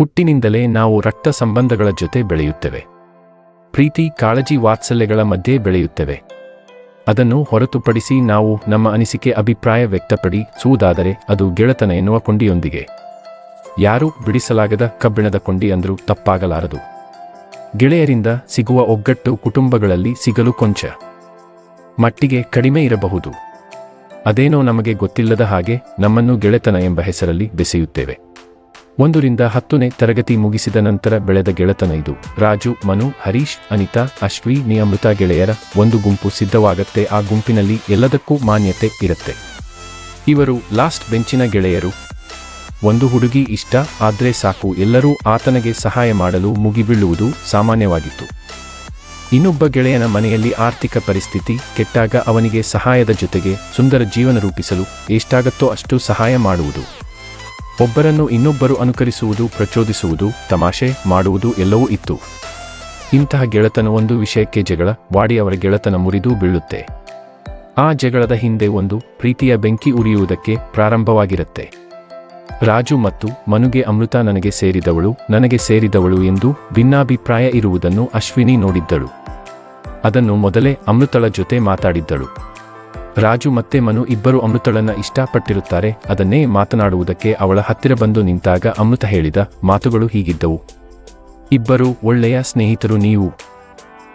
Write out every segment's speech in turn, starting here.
ಹುಟ್ಟಿನಿಂದಲೇ ನಾವು ರಕ್ತ ಸಂಬಂಧಗಳ ಜೊತೆ ಬೆಳೆಯುತ್ತೇವೆ. ಪ್ರೀತಿ, ಕಾಳಜಿ ವಾತ್ಸಲ್ಯಗಳ ಮಧ್ಯೆ ಬೆಳೆಯುತ್ತೇವೆ. ಅದನ್ನು ಹೊರತುಪಡಿಸಿ ನಾವು ನಮ್ಮ ಅನಿಸಿಕೆ ಅಭಿಪ್ರಾಯ ವ್ಯಕ್ತಪಡಿಸುವುದಾದರೆ ಅದು ಗೆಳತನ ಎನ್ನುವ ಕೊಂಡಿಯೊಂದಿಗೆ. ಯಾರೂ ಬಿಡಿಸಲಾಗದ ಕಬ್ಬಿಣದ ಕೊಂಡಿ ಅಂದರೂ ತಪ್ಪಾಗಲಾರದು. ಗೆಳೆಯರಿಂದ ಸಿಗುವ ಒಗ್ಗಟ್ಟು ಕುಟುಂಬಗಳಲ್ಲಿ ಸಿಗಲು ಕೊಂಚ. ಮಟ್ಟಿಗೆ ಕಡಿಮೆ ಇರಬಹುದು. ಅದೇನೋ ನಮಗೆ ಗೊತ್ತಿಲ್ಲದ ಹಾಗೆ ನಮ್ಮನ್ನು ಗೆಳೆತನ ಎಂಬ ಹೆಸರಲ್ಲಿ ಬೆಸೆಯುತ್ತೇವೆ. ಒಂದರಿಂದ ಹತ್ತನೇ ತರಗತಿ ಮುಗಿಸಿದ ನಂತರ ಬೆಳೆದ ಗೆಳೆತನ ಇದು ರಾಜು, ಮನು, ಹರೀಶ್, ಅನಿತಾ, ಅಶ್ವಿ ನಿಯಮೃತ ಗೆಳೆಯರ ಒಂದು ಗುಂಪು ಸಿದ್ಧವಾಗತ್ತೆ. ಆ ಗುಂಪಿನಲ್ಲಿ ಎಲ್ಲದಕ್ಕೂ ಮಾನ್ಯತೆ ಇರುತ್ತೆ. ಇವರು ಲಾಸ್ಟ್ ಬೆಂಚಿನ ಗೆಳೆಯರು. ಒಂದು ಹುಡುಗಿ ಇಷ್ಟ, ಆದ್ರೆ ಸಾಕು. ಎಲ್ಲರೂ ಆತನಿಗೆ ಸಹಾಯ ಮಾಡಲು ಮುಗಿಬೀಳುವುದು ಸಾಮಾನ್ಯವಾಗಿತ್ತು. ಇನ್ನೊಬ್ಬ ಗೆಳೆಯನ ಮನೆಯಲ್ಲಿ ಆರ್ಥಿಕ ಪರಿಸ್ಥಿತಿ ಕೆಟ್ಟಾಗ ಅವನಿಗೆ ಸಹಾಯದ ಜೊತೆಗೆ ಸುಂದರ ಜೀವನ ರೂಪಿಸಲು ಎಷ್ಟಾಗತ್ತೋ ಅಷ್ಟು ಸಹಾಯ ಮಾಡುವುದು. ಒಬ್ಬರನ್ನು ಇನ್ನೊಬ್ಬರು ಅನುಕರಿಸುವುದು, ಪ್ರಚೋದಿಸುವುದು, ತಮಾಷೆ ಮಾಡುವುದು ಎಲ್ಲವೂ ಇತ್ತು. ಇಂತಹ ಗೆಳೆತನ ಒಂದು ವಿಷಯಕ್ಕೆ ಜಗಳ ವಾಡಿ ಅವರ ಗೆಳೆತನ ಮುರಿದು ಬೀಳುತ್ತೆ. ಆ ಜಗಳದ ಹಿಂದೆ ಒಂದು ಪ್ರೀತಿಯ ಬೆಂಕಿ ಉರಿಯುವುದಕ್ಕೆ ಪ್ರಾರಂಭವಾಗಿರುತ್ತೆ. ರಾಜು ಮತ್ತು ಮನುಗೆ ಅಮೃತ ನನಗೆ ಸೇರಿದವಳು ನನಗೆ ಸೇರಿದವಳು ಎಂದು ಭಿನ್ನಾಭಿಪ್ರಾಯ ಇರುವುದನ್ನು ಅಶ್ವಿನಿ ನೋಡಿದ್ದಳು. ಅದನ್ನು ಮೊದಲೇ ಅಮೃತಳ ಜೊತೆ ಮಾತಾಡಿದ್ದಳು. ರಾಜು ಮತ್ತೆ ಮನು ಇಬ್ಬರು ಅಮೃತಳನ್ನ ಇಷ್ಟಪಟ್ಟಿರುತ್ತಾರೆ. ಅದನ್ನೇ ಮಾತನಾಡುವುದಕ್ಕೆ ಅವಳ ಹತ್ತಿರ ಬಂದು ನಿಂತಾಗ ಅಮೃತ ಹೇಳಿದ, ಮಾತುಗಳು ಹೀಗಿದ್ದವು. ಇಬ್ಬರು ಒಳ್ಳೆಯ ಸ್ನೇಹಿತರು ನೀವು.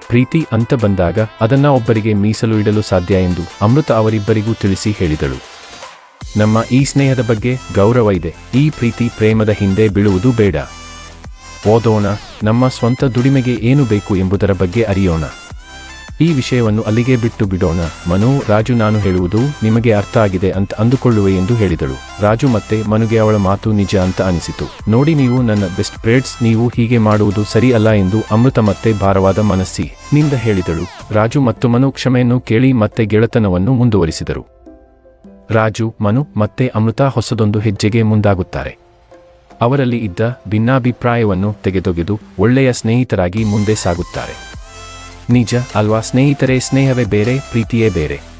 ಪ್ರೀತಿ ಅಂತ ಬಂದಾಗ ಅದನ್ನ ಒಬ್ಬರಿಗೆ ಮೀಸಲು ಇಡಲು ಸಾಧ್ಯ ಎಂದು ಅಮೃತ ಅವರಿಬ್ಬರಿಗೂ ತಿಳಿಸಿ ಹೇಳಿದಳು. ನಮ್ಮ ಈ ಸ್ನೇಹದ ಬಗ್ಗೆ ಗೌರವ ಇದೆ. ಈ ಪ್ರೀತಿ ಪ್ರೇಮದ ಹಿಂದೆ ಬೀಳುವುದು ಬೇಡ. ಓದೋಣ. ನಮ್ಮ ಸ್ವಂತ ದುಡಿಮೆಗೆ ಏನು ಬೇಕು ಎಂಬುದರ ಬಗ್ಗೆ ಅರಿಯೋಣ. ಈ ವಿಷಯವನ್ನು ಅಲ್ಲಿಗೆ ಬಿಟ್ಟು ಬಿಡೋಣ. ಮನು, ರಾಜು ನಾನು ಹೇಳುವುದು ನಿಮಗೆ ಅರ್ಥ ಆಗಿದೆ ಅಂತ ಅಂದುಕೊಳ್ಳುವೆ ಎಂದು ಹೇಳಿದಳು. ರಾಜು ಮತ್ತೆ ಮನುಗೆ ಅವಳ ಮಾತು ನಿಜ ಅಂತ ಅನಿಸಿತು. ನೋಡಿ ನೀವು ನನ್ನ ಬೆಸ್ಟ್ ಫ್ರೆಂಡ್ಸ್, ನೀವು ಹೀಗೆ ಮಾಡುವುದು ಸರಿ ಅಲ್ಲ ಎಂದು ಅಮೃತ ಮತ್ತೆ ಭಾರವಾದ ಮನಸ್ಸಿ ನಿಂದ ಹೇಳಿದಳು. ರಾಜು ಮತ್ತು ಮನು ಕ್ಷಮೆಯನ್ನು ಕೇಳಿ ಮತ್ತೆ ಗೆಳೆತನವನ್ನು ಮುಂದುವರಿಸಿದರು. ರಾಜು, ಮನು ಮತ್ತೆ ಅಮೃತ ಹೊಸದೊಂದು ಹೆಜ್ಜೆಗೆ ಮುಂದಾಗುತ್ತಾರೆ. ಅವರಲ್ಲಿ ಇದ್ದ ಭಿನ್ನಾಭಿಪ್ರಾಯವನ್ನು ತೆಗೆದೊಗೆದು ಒಳ್ಳೆಯ ಸ್ನೇಹಿತರಾಗಿ ಮುಂದೆ ಸಾಗುತ್ತಾರೆ. ನಿಜ ಅಲ್ವಾ ಸ್ನೇಹಿತರೇ ಸ್ನೇಹವೇ ಬೇರೆ ಪ್ರೀತಿಯೇ ಬೇರೆ.